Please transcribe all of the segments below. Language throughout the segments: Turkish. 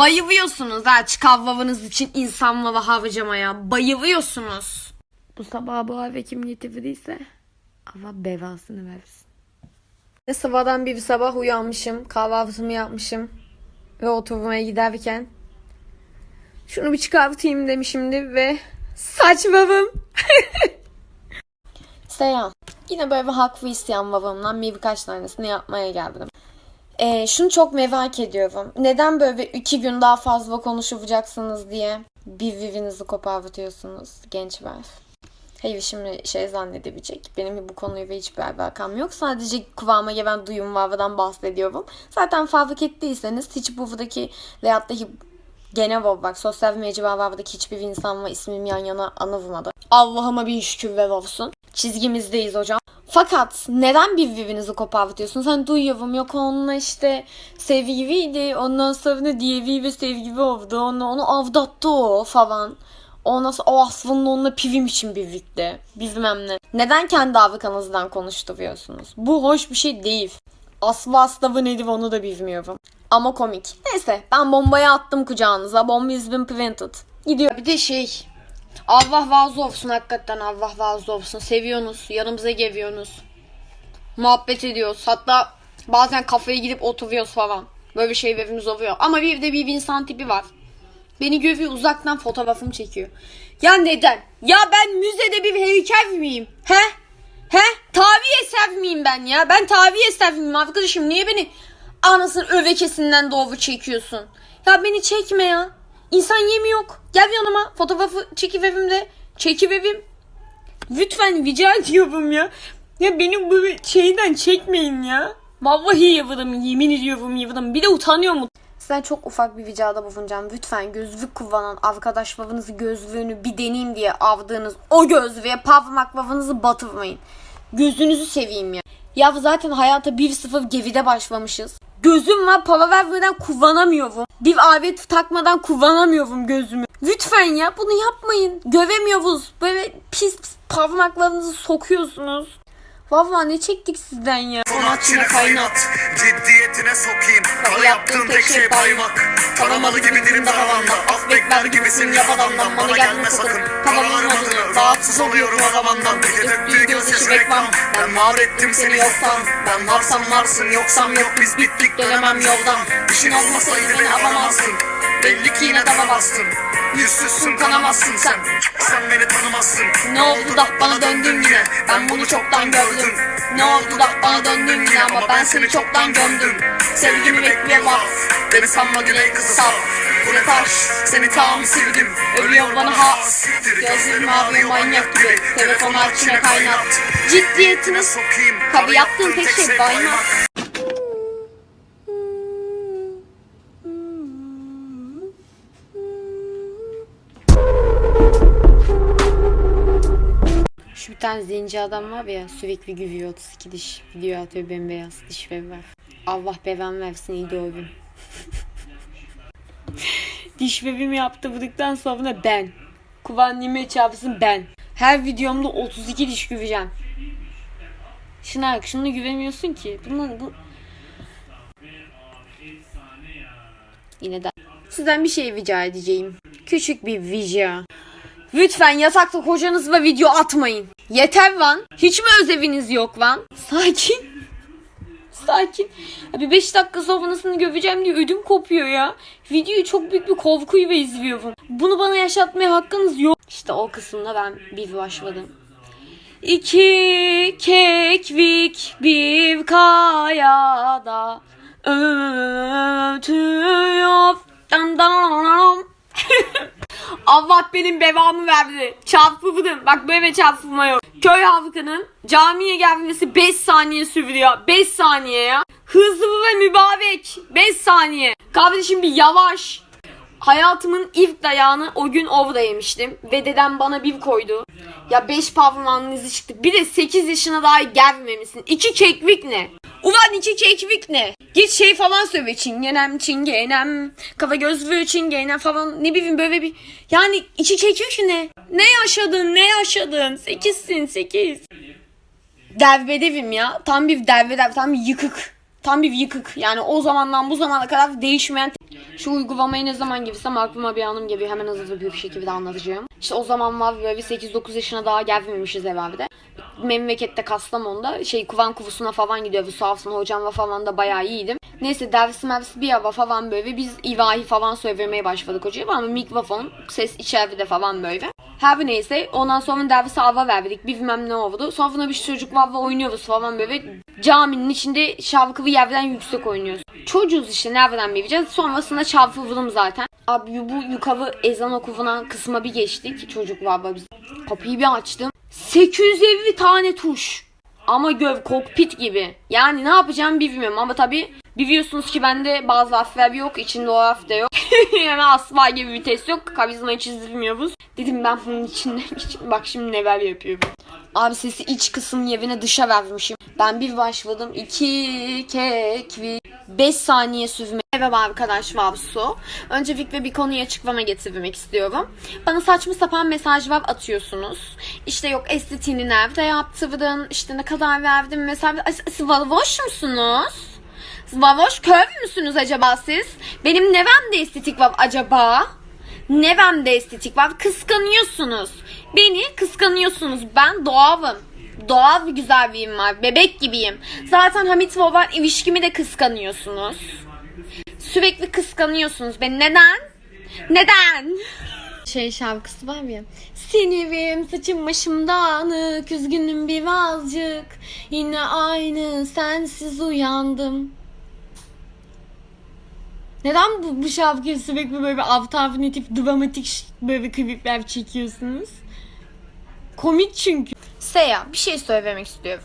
Bayılıyorsunuz ha çıkavvavanız için insan vava harcamaya. Bayılıyorsunuz. Bu sabah bu eve kim getirdiyse Allah bevasını versin. Ne sabahdan bir sabah uyanmışım. Kahvaltımı yapmışım. Ve oturmaya giderken şunu bir çıkartayım demişimdi ve saçmalım. Seyhan. Yine böyle bir haklı isyan babamdan bir birkaç tanesini yapmaya geldim. Ee, şunu çok merak ediyorum. Neden böyle bir iki gün daha fazla konuşacaksınız diye birbirinizi kopartıyorsunuz gençler? Hayır şimdi şey zannedebilecek. Benim bu konuyla hiçbir alakam yok. Sadece kıvama gelen duyum vavadan bahsediyorum. Zaten fark ettiyseniz hiç buradaki da genel olarak sosyal mecralardaki hiçbir insanla ismim yan yana anılmadı. Allah'ıma bin şükürler olsun. Çizgimizdeyiz hocam. Fakat neden birbirinizi kopartıyorsunuz? Hani duyuyorum yok onunla işte sevgiliydi. Ondan sonra diğeri ve sevgili oldu. Onu, onu avdattı o falan. Ondan sonra o aslında onunla pivim için birlikte. Bilmem ne. Neden kendi avıkanızdan konuşturuyorsunuz? Bu hoş bir şey değil. Aslı aslavı nedir onu da bilmiyorum. Ama komik. Neyse ben bombayı attım kucağınıza. Bomba has been planted. Gidiyor. Bir de şey. Allah razı olsun hakikaten Allah razı olsun. Seviyorsunuz. Yanımıza geliyorsunuz. Muhabbet ediyoruz. Hatta bazen kafeye gidip oturuyoruz falan. Böyle bir şey evimiz oluyor. Ama bir de bir insan tipi var. Beni görüyor uzaktan fotoğrafımı çekiyor. Ya neden? Ya ben müzede bir heykel miyim? He? He? Tarihi eser miyim ben ya? Ben tarihi eser miyim arkadaşım? Niye beni anasının övekesinden doğru çekiyorsun? Ya beni çekme ya. İnsan yemi yok. Gel yanıma. Fotoğrafı çekiverim de. Çekiverim. Lütfen rica ediyorum ya. Ya beni bu şeyden çekmeyin ya. Vallahi yaparım. Yemin ediyorum yaparım. Bir de utanıyor mu? Size çok ufak bir vicada bulunacağım. Lütfen gözlük kullanan arkadaşlarınızı gözlüğünü bir deneyeyim diye avdığınız o gözlüğe parmaklarınızı batırmayın. Gözünüzü seveyim ya. Ya zaten hayata 1-0 geride başlamışız. Gözüm var para vermeden kullanamıyorum. Bir alet takmadan kullanamıyorum gözümü. Lütfen ya bunu yapmayın. Göremiyoruz. Böyle pis pis parmaklarınızı sokuyorsunuz. Vallahi ne çektik sizden ya. Sanatçını kaynat Ciddiyetine sokayım. Kara yaptığın tek şey baymak Kanamalı gibi dilim daravanda Af bekler gibisin yap adamdan Bana gelme sakın. Paralarım adını Rahatsız oluyorum arabandan Dili döktüğü gözyaşı reklam. Ben var ettim seni. yoktan. Ben varsam varsın yoksam yok. Biz bittik dönemem yoldan. İşin olmasaydı beni aramazdın Belli ki yine dama bastın. Yüzsüzsün kanamazsın sen. Sen beni tanımazsın. Ne oldu da bana döndün yine. Ben bunu çoktan gördüm. Ne oldu da bana döndün yine Ama ben seni çoktan gömdüm. Sevgimi var Beni sanma güney kızı sal. Bu ne taş Seni tam sildim. Ölüyor bana has Gözlerim ağrıyor manyak gibi. Telefonu açına kaynat. Ciddiyetine sokayım. Tabi yaptığın tek şey baymak bir tane zenci adam var ya sürekli gülüyor 32 diş video atıyor bembeyaz dişleri var. Allah bevan versin iyi doğdun. Diş bebimi yaptırdıktan sonra ben. Kuvan nimet çarpsın ben. Her videomda 32 diş güveceğim. Şuna şuna güveniyorsun ki. Bunun bu... Yine de sizden bir şey rica edeceğim. Küçük bir rica. Lütfen yatakta kocanızla video atmayın. Yeter lan. Hiç mi özeviniz yok lan? Sakin. Sakin. Bir 5 dakika sonrasını göreceğim diye ödüm kopuyor ya. Videoyu çok büyük bir korkuyla izliyorum. Bunu bana yaşatmaya hakkınız yok. İşte o kısımda ben bir başladım. İki keklik bir kayada ötüyor. Dan dan. Allah benim bevamı verdi. Çarpıldım. Bak böyle çarpılma yok. Köy halkının camiye gelmesi 5 saniye sürüyor. 5 saniye ya. Hızlı ve mübarek. 5 saniye. Kardeşim bir yavaş. Hayatımın ilk dayağını o gün orada yemiştim. Ve dedem bana bir koydu. Ya 5 parmağının izi çıktı. Bir de 8 yaşına daha gelmemişsin. 2 keklik ne? Ulan iki keklik ne? Git şey falan söyle çingenem çingenem kafa gözlü çingenem falan ne bileyim böyle bir yani iki keklik ne? Ne yaşadın ne yaşadın? Sekizsin sekiz. Derbedevim ya tam bir derbede tam bir yıkık. Tam bir yıkık. Yani o zamandan bu zamana kadar değişmeyen şu uygulamayı ne zaman girsem aklıma bir anım geliyor. Hemen hızlı bir şekilde anlatacağım. İşte o zaman var böyle 8-9 yaşına daha gelmemişiz evde. Memlekette Kastamonu'da şey kuvan kuvusuna falan gidiyor. Sağ olsun hocamla falan da bayağı iyiydim. Neyse dersi mersi bir hava falan böyle biz ilahi falan söylemeye başladık hocaya ama mikrofon ses içeride falan böyle. Her neyse ondan sonra dersi hava verdik bilmem ne oldu. Sonra bir çocuk var oynuyoruz falan böyle. Caminin içinde şarkılı yerden yüksek oynuyoruz. Çocuğuz işte nereden bileceğiz. Sonrasında çarpıldım zaten. Abi bu yukarı ezan okunan kısma bir geçtik. Çocuk var biz. Kapıyı bir açtım. 850 tane tuş. Ama göv kokpit gibi. Yani ne yapacağım bilmiyorum ama tabi biliyorsunuz ki bende bazı harfler yok. içinde o harf de yok. yani asla gibi vites yok. Karizmayı çizdirmiyoruz. Dedim ben bunun içinde bak şimdi neler yapıyorum. Abi sesi iç kısım yerine dışa vermişim. Ben bir başladım. iki kek 5 saniye süzme. Merhaba arkadaş Vavsu. Öncelikle bir konuyu açıklama getirmek istiyorum. Bana saçma sapan mesajlar atıyorsunuz. İşte yok estetiğini nerede yaptırdın? İşte ne kadar verdin mesela. Siz vavoş musunuz? Vavoş kör müsünüz acaba siz? Benim nevemde estetik var acaba? Nevemde estetik var. Kıskanıyorsunuz. Beni kıskanıyorsunuz. Ben doğalım. Doğal bir güzelliğim var. Bebek gibiyim. Zaten Hamit Baba ilişkimi de kıskanıyorsunuz. Sürekli kıskanıyorsunuz beni. Neden? Neden? Şey şarkısı var ya. Sinirim saçım başım dağınık. Üzgünüm birazcık. Yine aynı sensiz uyandım. Neden bu, bu şarkıyı sürekli böyle alternatif, dramatik böyle klipler çekiyorsunuz? Komik çünkü. Seya bir şey söylemek istiyorum.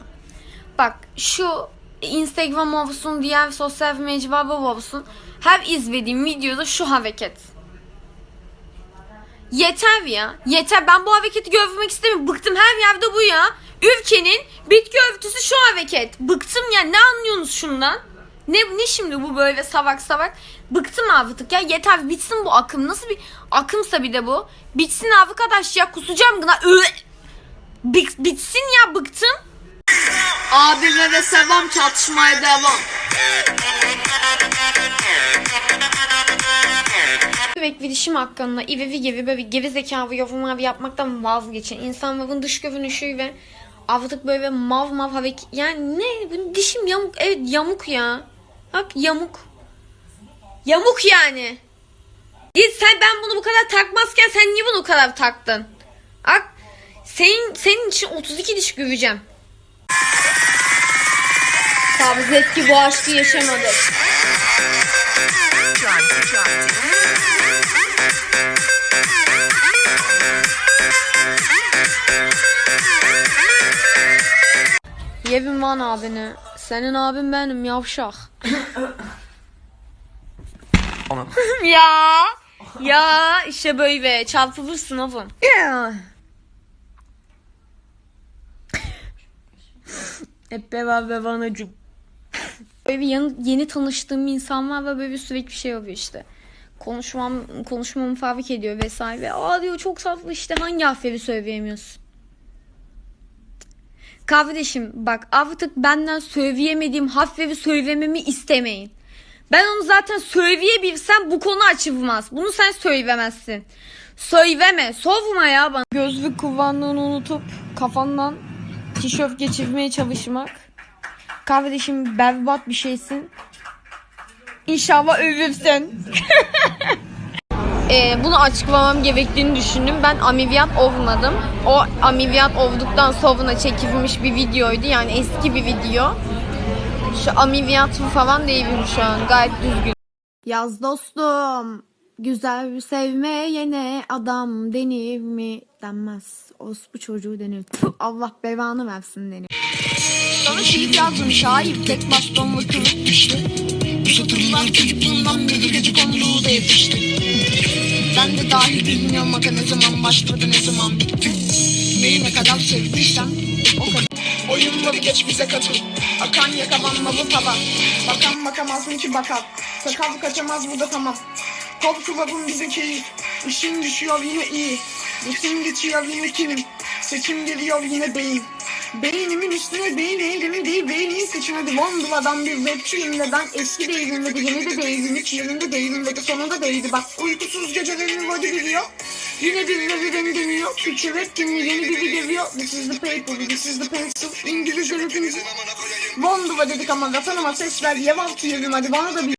Bak şu Instagram olsun, diğer sosyal mecralar olsun. Her izlediğim videoda şu hareket. Yeter ya. Yeter. Ben bu hareketi görmek istemiyorum. Bıktım her yerde bu ya. Ülkenin bitki örtüsü şu hareket. Bıktım ya. Ne anlıyorsunuz şundan? Ne, ne şimdi bu böyle savak savak? Bıktım artık ya. Yeter bitsin bu akım. Nasıl bir akımsa bir de bu. Bitsin arkadaş ya. Kusacağım gına. Ö- Bit- bitsin ya bıktım. Abime de selam çatışmaya devam. Sürekli dişim hakkında ivevi gibi böyle geri zekalı yorumlar yapmaktan vazgeçin. İnsanların dış görünüşü ve artık böyle mav mav hareket. Yani ne? Bu Dişim yamuk. Evet yamuk ya. Bak yamuk. Yamuk yani. Git sen ben bunu bu kadar takmazken sen niye bunu bu kadar taktın? Bak senin, senin için 32 diş güveceğim. Tabi Zetki bu aşkı yaşamadı. Yevin Van abini. Senin abin benim yavşak. ya. Ya işte böyle çarpılırsın oğlum. Hep beraber anacım. Böyle bir yan- yeni tanıştığım insanlar ve böyle bir sürekli bir şey oluyor işte. Konuşmam, konuşmamı fark ediyor vesaire. Aa diyor çok tatlı işte hangi harfleri söyleyemiyorsun? Kardeşim bak artık benden söyleyemediğim harfleri söylememi istemeyin. Ben onu zaten söyleyebilsem bu konu açılmaz. Bunu sen söyleyemezsin. Söyleme, sorma ya bana. Gözlük kullandığını unutup kafandan tişört geçirmeye çalışmak. Kardeşim berbat bir şeysin. İnşallah ölürsün. Ee, bunu açıklamam gerektiğini düşündüm. Ben amiviyat olmadım. O amiviyat olduktan sonra çekilmiş bir videoydu. Yani eski bir video. Şu amiviyat falan değilim şu an. Gayet düzgün. Yaz dostum. Güzel sevmeyene adam denir mi? Denmez. Orospu çocuğu denir. Tüh, Allah belanı versin denir. Sana şiir yazdım şair tek bastonla kılıç düştü. Bu satırlar çocukluğumdan beri gece konduğu da yetişti. Ben de dahi bilmiyorum aga ne zaman başladı ne zaman bitti. Neyi ne kadar sevdiysen o kadar. Oyunları geç bize katıl Akan yakalanmalı falan Bakan bakamazsın ki bakar Sakal kaçamaz bu da tamam Korkularım bize keyif. İşin düşüyor yine iyi. Rutin geçiyor yine kinim Seçim geliyor yine beyin. Beynimin üstüne değil eğrimi değil beynimin saçına hadi Vonduvadan bir rapçiyim ve ben eski değilim ve de yeni de değilim. Hiç yerinde değilim ve de sonunda değildi. Bak uykusuz gecelerimi vadi biliyor Yine birileri beni deniyor. Rap dinliyor yeni biri geliyor. This is the paper, this is the pencil. İngilizce rapimizi Vonduva dedik ama vatanıma ses ver Yeval ki hadi bana da bir